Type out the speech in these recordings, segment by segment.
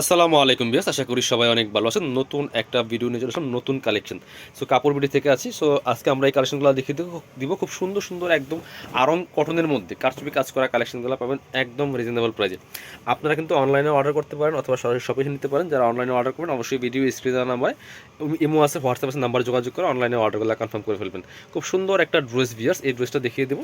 আসসালামু আলাইকুম বিয়াস আশা করি সবাই অনেক ভালো আছেন। নতুন একটা ভিডিও নিয়ে চলে নতুন কালেকশন সো কাপড় বিডি থেকে আছি। সো আজকে আমরা এই কালেকশনগুলো দেখিয়ে দেবো খুব সুন্দর সুন্দর, একদম আরং কটনের মধ্যে। কারচুপি কাজ করা কালেকশনগুলো পাবেন একদম রিজনেবল প্রাইজে আপনারা কিন্তু অনলাইনে অর্ডার করতে পারেন অথবা সরাসরি শপে নিতে পারেন। যারা অনলাইনে অর্ডার করবেন, অবশ্যই ভিডিও স্ক্রিনে নাম্বারে ইমো আছে হোয়াটসঅ্যাপ আছে নাম্বার যোগাযোগ করে অনলাইনে অর্ডারগুলো কনফার্ম করে ফেলবেন। খুব সুন্দর একটা ড্রেস বিয়ার্স এই ড্রেসটা দেখিয়ে দেবো।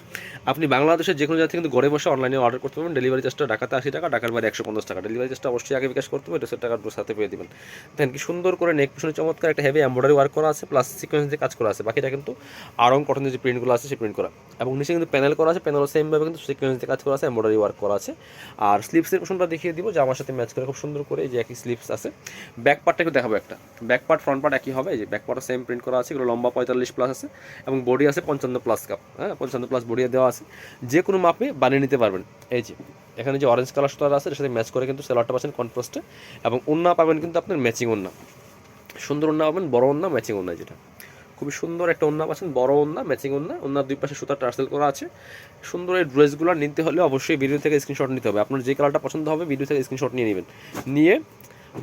আপনি বাংলাদেশের যে কোনো জায়গা থেকে কিন্তু ঘরে বসে অনলাইনে অর্ডার করতে পারবেন। ডেলিভারি চার্জটা ঢাকাতে আশি টাকা, ঢাকার বাইরে একশো পঞ্চাশ টাকা। ডেলিভারি চার্জটা অবশ্যই আগে বিকাশ করতে হবে ড্রেসের টাকা ড্রেস হাতে পেয়ে দেবেন। দেখেন কি সুন্দর করে নেক পিছনে চমৎকার একটা হেভি এমব্রয়ডারি ওয়ার্ক করা আছে প্লাস সিকোয়েন্স দিয়ে কাজ করা আছে। বাকিটা কিন্তু আরং কটনের যে প্রিন্টগুলো আছে, সেই প্রিন্ট করা। এবং নিচে কিন্তু প্যানেল করা আছে প্যানেলও সেমভাবে কিন্তু সিকোয়েন্স দিয়ে কাজ করা আছে এমব্রয়ডারি ওয়ার্ক করা আছে। আর স্লিপসের পোশনটা দেখিয়ে দিব, যে আমার সাথে ম্যাচ করে, খুব সুন্দর করে যে একই স্লিপস আছে। ব্যাক পার্টটা একটু দেখাবো একটা। ব্যাক পার্ট ফ্রন্ট পার্ট একই হবে যে ব্যাক পার্টও সেম প্রিন্ট করা আছে, এগুলো লম্বা পঁয়তাল্লিশ প্লাস আছে, এবং বডি আছে পঞ্চান্ন প্লাস কাপ হ্যাঁ পঞ্চান্ন প্লাস বডি দেওয়া আছে। যে কোনো মাপে বানিয়ে নিতে পারবেন, এই যে। এখানে যে অরেঞ্জ কালার সুতার আছে এর সাথে ম্যাচ করে কিন্তু সেলারটা পাচ্ছেন কনফ্রস্টে এবং ওন্না পাবেন কিন্তু আপনার ম্যাচিং ওন্না সুন্দর ওন্না পাবেন, বড় ওন্না ম্যাচিং ওন্না যেটা। খুবই সুন্দর একটা ওন্না পাচ্ছেন, বড় ওন্না ম্যাচিং ওন্না ওন্নার দুই পাশে সুতা টার্সেল করা আছে। সুন্দর এই ড্রেসগুলো নিতে হলে অবশ্যই ভিডিও থেকে স্ক্রিনশট নিতে হবে। আপনার যে কালারটা পছন্দ হবে ভিডিও থেকে স্ক্রিনশট নিয়ে নেবেন। নিয়ে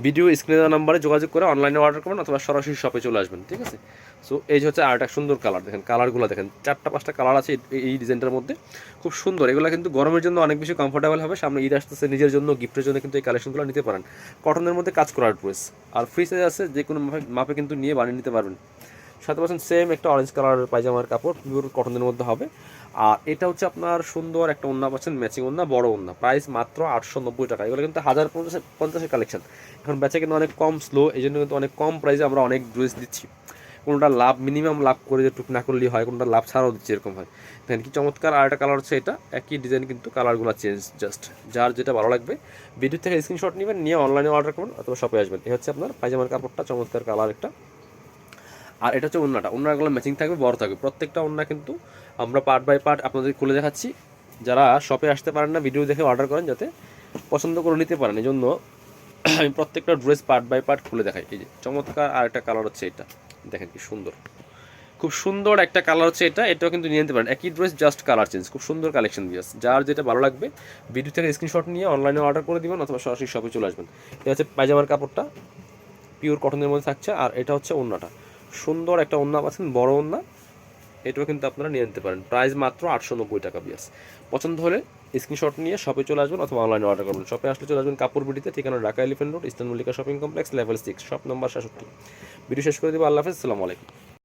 ভিডিও স্ক্রিনে দেওয়া নাম্বারে যোগাযোগ করে অনলাইনে অর্ডার করবেন অথবা সরাসরি শপে চলে আসবেন, ঠিক আছে? সো এই হচ্ছে আর একটা সুন্দর কালার দেখেন কালারগুলো দেখেন, চারটা পাঁচটা কালার আছে এই- ডিজাইনটার মধ্যে, খুব সুন্দর। এগুলো কিন্তু গরমের জন্য অনেক বেশি কমফোর্টেবল হবে, সামনে ঈদ আসতেছে, নিজের জন্য গিফটের জন্য কিন্তু এই কালেকশনগুলো নিতে পারেন। কটনের মধ্যে কাজ করার ড্রেস আর ফ্রি সাইজ আছে যে কোনো মাপে কিন্তু নিয়ে বানিয়ে নিতে পারবেন। সাথে পাচ্ছেন সেম একটা অরেঞ্জ কালার পায়জামার কাপড় পিওর কটনের মধ্যে হবে। আর এটা হচ্ছে আপনার সুন্দর একটা ওন্না পাচ্ছেন ম্যাচিং ওন্না বড় ওন্না প্রাইস মাত্র আটশো নব্বই টাকা। এগুলো কিন্তু হাজার পঞ্চাশ, পঞ্চাশের কালেকশন এখন বেচা কিন্তু অনেক কম স্লো এই জন্য কিন্তু অনেক কম প্রাইসে আমরা অনেক ড্রেস দিচ্ছি। কোনোটা লাভ মিনিমাম লাভ করে যে টুক না করলেই হয়, কোনোটা লাভ ছাড়াও দিচ্ছে, এরকম হয়। দেখেন কি চমৎকার, আর একটা কালার হচ্ছে এটা। একই ডিজাইন কিন্তু কালারগুলো চেঞ্জ জাস্ট যার যেটা ভালো লাগবে ভিডিও থেকে স্ক্রিনশট নেবেন, নিয়ে অনলাইনে অর্ডার করবেন অথবা শপে আসবেন। এই হচ্ছে আপনার পায়জামার কাপড়টা, চমৎকার কালার একটা। আর এটা হচ্ছে ওন্নাটা ওন্নাগুলো ম্যাচিং থাকবে, বড় থাকবে। প্রত্যেকটা ওন্না কিন্তু আমরা পার্ট বাই পার্ট আপনাদের খুলে দেখাচ্ছি। যারা শপে আসতে পারেন না ভিডিও দেখে অর্ডার করেন যাতে পছন্দ করে নিতে পারেন। এই জন্য আমি প্রত্যেকটা ড্রেস পার্ট বাই পার্ট খুলে দেখাই। এই যে চমৎকার আর একটা কালার হচ্ছে এটা। দেখেন কি সুন্দর। খুব সুন্দর একটা কালার হচ্ছে এটা। এটাও কিন্তু নিয়ে নিতে পারেন। একই ড্রেস জাস্ট কালার চেঞ্জ খুব সুন্দর কালেকশন দিয়েছে যার যেটা ভালো লাগবে ভিডিও থেকে স্ক্রিনশট নিয়ে অনলাইনে অর্ডার করে দিবেন অথবা সরাসরি শপে চলে আসবেন। এটা হচ্ছে পায়জামার কাপড়টা। পিওর কটনের মধ্যে থাকছে। আর এটা হচ্ছে ওন্নাটা সুন্দর একটা ওন্না পাচ্ছেন, বড় ওন্না এটাও কিন্তু আপনারা নিয়ে নিতে পারেন। প্রাইস মাত্র আটশো নব্বই টাকা বিয়াস পছন্দ হলে স্ক্রিনশট নিয়ে শপে চলে আসবেন অথবা অনলাইনে অর্ডার করবেন। শপে আসলে চলে আসবেন কাপড় বিডিতে, ঠিকানা Dhaka elephant road eastern Mallika shopping complex, level six, shop number সাতষট্টি ভিডিও শেষ করে দেবো, আল্লাহ হাফেজ, আসসালামু আলাইকুম।